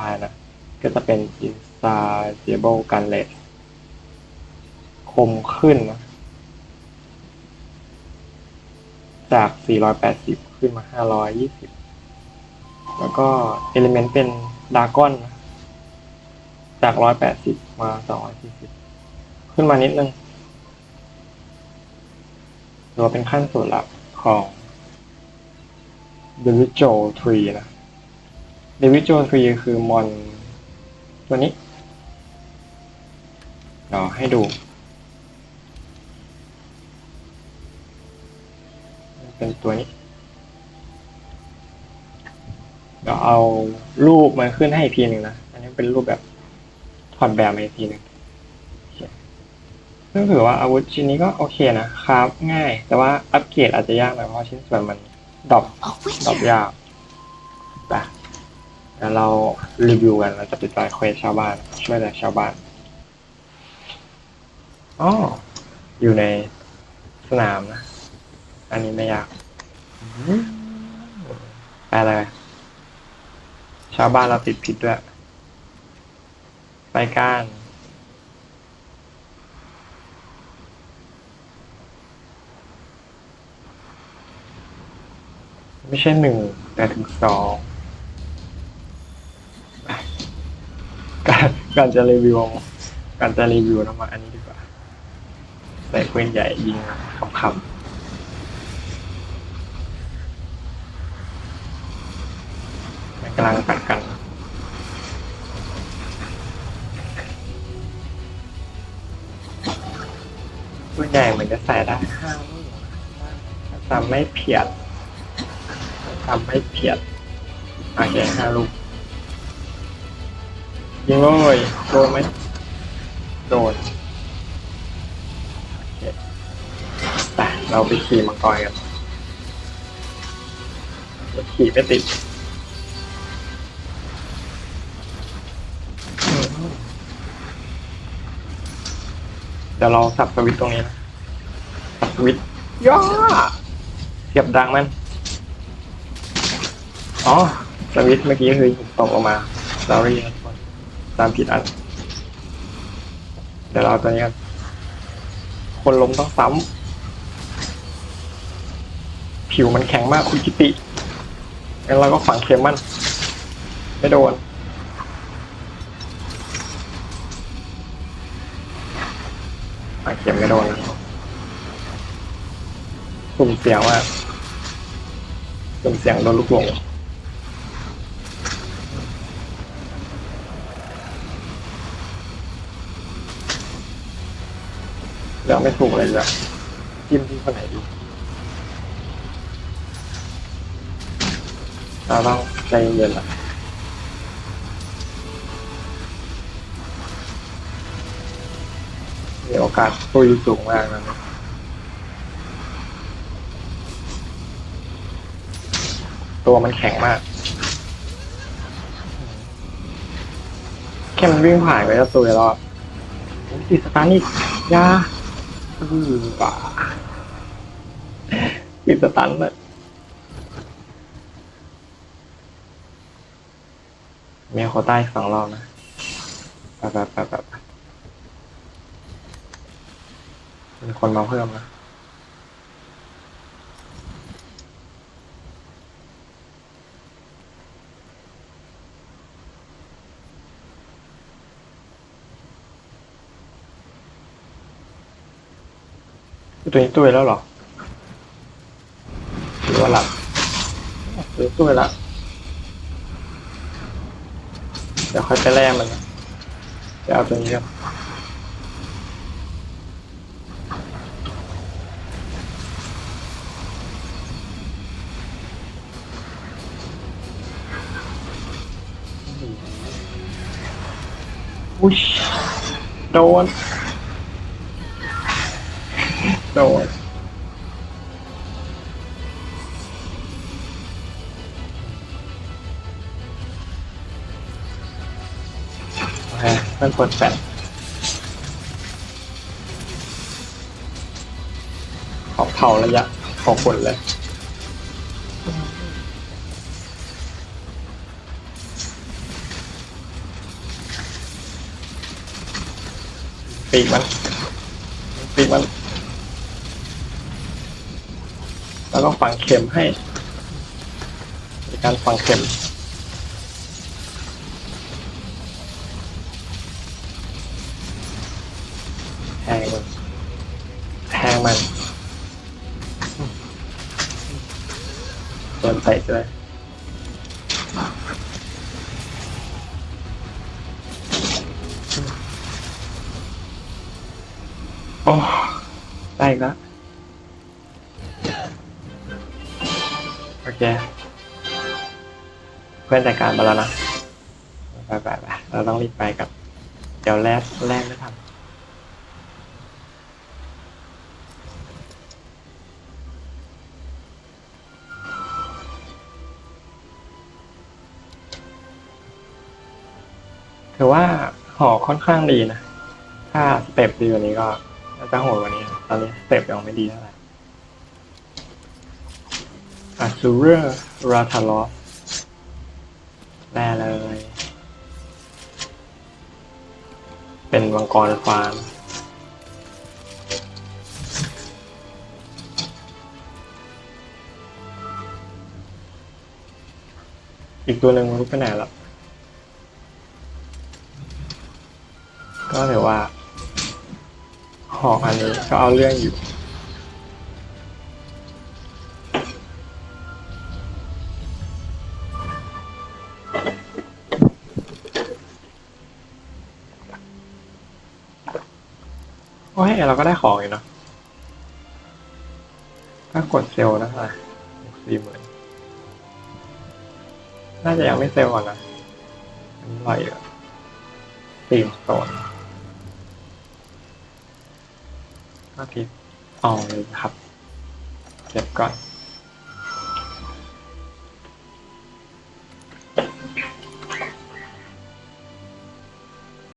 ท้ายนะ ก็จะเป็น insatiable gunlet คมขึ้นนะ จาก 480 ขึ้นมา 520 แล้วก็ element เป็นดากอนนะจาก 180 มา 240 ขึ้นมานิดนึงถือว่าเป็นขั้นสุดละของ d e v i d j o Tree นะ d e v i d j o Tree คือมอน ตัวนี้เดี๋ยวให้ดูเป็นตัวนี้ เดี๋ยวเอารูปมาขึ้นให้อีกทีหนึ่งนะ อันนี้เป็นรูปแบบถอดแบบมาอีกทีหนึ่งโอเคซึ่งถือว่าอาวุธชิ้นนี้ก็โอเคนะครับ ง่าย แต่ว่าอัปเกรดอาจจะยากหน่อยเพราะชิ้นส่วนมันดรอป A ดรอป witcher. ยากไป แล้วเรารีวิวกันเราจะไปจอยเควสชาวบ้านช่วยเหลือชาวบ้านอ๋ออยู่ในสนามนะ อันนี้ไม่ยากไปเลยชาวบ้านเราติดผิดด้วยไปก้านไม่ใช่หนึ่งแต่ถึงสอง การจะรีวิวการจะรีวิวนะมาอันนี้ดีกว่าใส่เปืนใหญ่ยิงขำๆมันกำลังตัดกันปืนใหญ่เหมือนจะใส่ได้ห้าลูกถ้าจำไม่เพียดทำให้เพียดโอเคห้าลูก ยิงเลยโดนไหมโดนโอเคไปเราไปขี่มังกรกันขี่ไม่ติดเดี๋ยวเราสับสวิตตรงนี้นะสับสวิตย่าเสียบดังมัน อ๋อสวิตเมื่อกี้คือตกออกมา sorry นะทุกคน ตามผิดอัน เดี๋ยวเราเอาตัวนี้กันคนล้มต้องซ้ำ ผิวมันแข็งมากคุณกิติงั้นเราก็ฝังเข็มมัน ไม่โดน ฝังเข็มไม่โดนนะสุ่มเสียงมากสุ่มเสียงโดนลูกหลง เลือกไม่ถูกเลยเลยจิ้มที่คนไหนดีเราต้องใจเย็นๆอะมีโอกาสตุยสูงมากนะตัวมันแข็งมาก แค่มันวิ่งผ่านไปแล้วตุยแล้วอะโอ้ยติดสตาร์ทอีกอยา อือป่าติดสตันเลยมีโควต้าใต้สองรอบนะไปไปไปไปไปมีคนมาเพิ่มนะ ตัวนี้ตุ้ยแล้วเหรอหรือว่าหลับตัวนี้ตุ้ยแล้วเดี๋ยวค่อยไปแล่มันนะเดี๋ยวเอาตัวนี้ก่อนอุ้ยโดน โดดโอเคต้องกดแฟลชขอเผาระยะ ขอผนเลยปีกมันปีกมัน แล้วก็ฝังเข็มให้มีการฝังเข็มแทงมันแทงมันโดนเตะเลยโอ้ได้แล้ว เค เพื่อนจัดการมาแล้วนะ ไปไปไปเราต้องรีบไปกับ เดี๋ยวแรกแรกไม่ทันถือว่าหอค่อนข้างดีนะ ถ้าสเต็ปดีกว่านี้ก็จะโหดกว่านี้ ตอนนี้สเต็ปยังไม่ดีเท่าไหร่ อะซูเรราทาลอสแร่เลย เป็นมังกรฟาร์มอีกตัวหนึ่งมันรู้ไปไหนล้วก็ถือว่า หอกอันนี้ก็เอาเรื่องอยู่ ไม่เราก็ได้ของอยู่เนาะถ้ากดเซลล์นะคะสี่หมื่นน่าจะยังไม่เซลล์ก่อนนะอันนี้รอะตีมโซนก็ทิปเอาเลยครับ เก็บก่อน